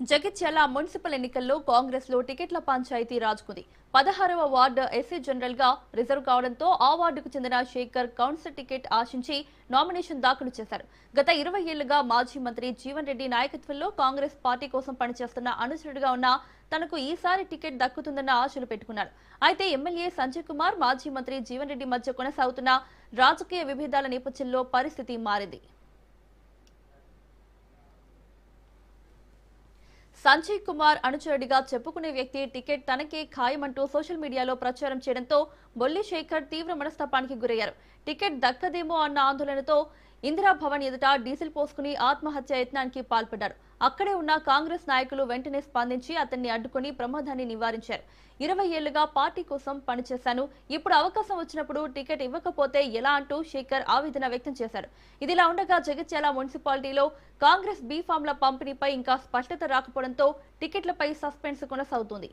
Jagtial municipal ఎన్నికల్లో కాంగ్రెస్లో టికెట్ల పంచాయతీ రాజుకుంది. పదహారవ వార్డు ఎస్సీ జనరల్గా రిజర్వ్ కావడంతో ఆ వార్డుకు చెందిన శేఖర్ కౌన్సిల్ టికెట్ ఆశించి నామినేషన్ దాఖలు చేశారు. గత ఇరవై ఏళ్ళుగా మాజీ మంత్రి జీవన్ రెడ్డి నాయకత్వంలో కాంగ్రెస్ పార్టీ కోసం పనిచేస్తున్న అనుచరుడిగా ఉన్న తనకు ఈసారి టికెట్ దక్కుతుందన్న ఆశలు పెట్టుకున్నారు. అయితే ఎమ్మెల్యే సంజయ్ కుమార్ మాజీ మంత్రి జీవన్ రెడ్డి మధ్య కొనసాగుతున్న రాజకీయ విభేదాల నేపథ్యంలో పరిస్థితి మారింది. సంజయ్ కుమార్ అనుచరుడిగా చెప్పుకునే వ్యక్తి టికెట్ తనకే ఖాయమంటూ సోషల్ మీడియాలో ప్రచారం చేయడంతో బొల్లి శేఖర్ తీవ్ర మనస్తాపానికి గురయ్యారు. టికెట్ దక్కదేమో అన్న ఆందోళనతో ఇందిరా భవన్ ఎదుట డీజిల్ పోసుకుని ఆత్మహత్య యత్నానికి పాల్పడ్డారు. అక్కడే ఉన్న కాంగ్రెస్ నాయకులు వెంటనే స్పందించి అతన్ని అడ్డుకుని ప్రమాదాన్ని నివారించారు. ఇరవై ఏళ్ళుగా పార్టీ కోసం పనిచేశాను. ఇప్పుడు అవకాశం వచ్చినప్పుడు టికెట్ ఇవ్వకపోతే ఎలా అంటూ శేఖర్ ఆవేదన వ్యక్తం చేశారు. ఇదిలా ఉండగా జగిత్యాల మున్సిపాలిటీలో కాంగ్రెస్ బీఫామ్ల పంపిణీపై ఇంకా స్పష్టత రాకపోవడంతో టికెట్లపై సస్పెన్స్ కొనసాగుతుంది.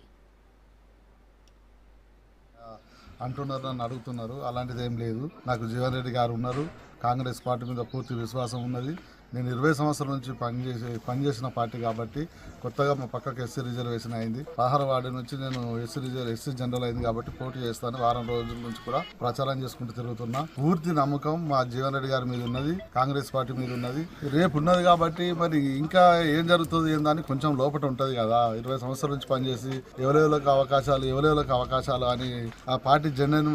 అంటున్నారు నన్ను అడుగుతున్నారు. అలాంటిది ఏం లేదు. నాకు జీవన్ రెడ్డి గారు ఉన్నారు. కాంగ్రెస్ పార్టీ మీద పూర్తి విశ్వాసం ఉన్నది. నేను ఇరవై సంవత్సరాల నుంచి పనిచేసి పనిచేసిన పార్టీ కాబట్టి కొత్తగా మా పక్కకు ఎస్సీ రిజర్వేషన్ అయింది. పదహారు వార్డు నుంచి నేను ఎస్సీ రిజర్వ్ ఎస్సీ జనరల్ అయింది కాబట్టి పోటీ చేస్తాను. వారం రోజుల నుంచి కూడా ప్రచారం చేసుకుంటూ తిరుగుతున్నా. పూర్తి నమ్మకం మా జీవన్ రెడ్డి గారి మీద ఉన్నది కాంగ్రెస్ పార్టీ మీద ఉన్నది. రేపు ఉన్నది కాబట్టి మరి ఇంకా ఏం జరుగుతుంది ఏందని కొంచెం లోపల ఉంటుంది కదా. ఇరవై సంవత్సరాల నుంచి పనిచేసి ఎవరెవరికి అవకాశాలు ఎవరెవరికి అవకాశాలు అని ఆ పార్టీ జెండర్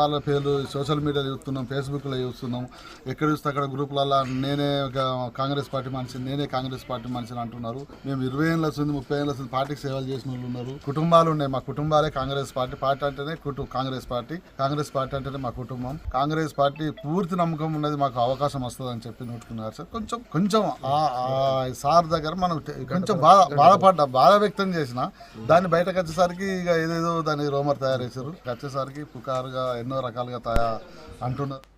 వాళ్ళ పేర్లు సోషల్ మీడియాలో చూస్తున్నాం ఫేస్బుక్లో చూస్తున్నాం. ఎక్కడ చూస్తే అక్కడ గ్రూపులలో నేనే ఒక కాంగ్రెస్ పార్టీ మనిషిని నేనే కాంగ్రెస్ పార్టీ మనిషిని అంటున్నారు. మేము ఇరవై ఏళ్ళ వస్తుంది ముప్పై ఏళ్ళ వస్తుంది పార్టీకి సేవలు చేసిన వాళ్ళు ఉన్నారు. కుటుంబాలు ఉన్నాయి మా కుటుంబాలే కాంగ్రెస్ పార్టీ. పార్టీ అంటేనే కుటు కాంగ్రెస్ పార్టీ. కాంగ్రెస్ పార్టీ అంటేనే మా కుటుంబం. కాంగ్రెస్ పార్టీ పూర్తి నమ్మకం ఉన్నది మాకు అవకాశం వస్తుందని చెప్పి నోటుకున్నారు సార్. కొంచెం కొంచెం ఆ- ఆ సార్ దగ్గర మనం కొంచెం బాధ బాధపడ్డా బాధ వ్యక్తం చేసిన దాన్ని బయటకు వచ్చేసరికి ఇక ఏదేదో దాన్ని రోమర్ తయారు చేశారు. వచ్చేసరికి పుకారుగా ఎన్నో రకాలుగా తయారు అంటున్నారు.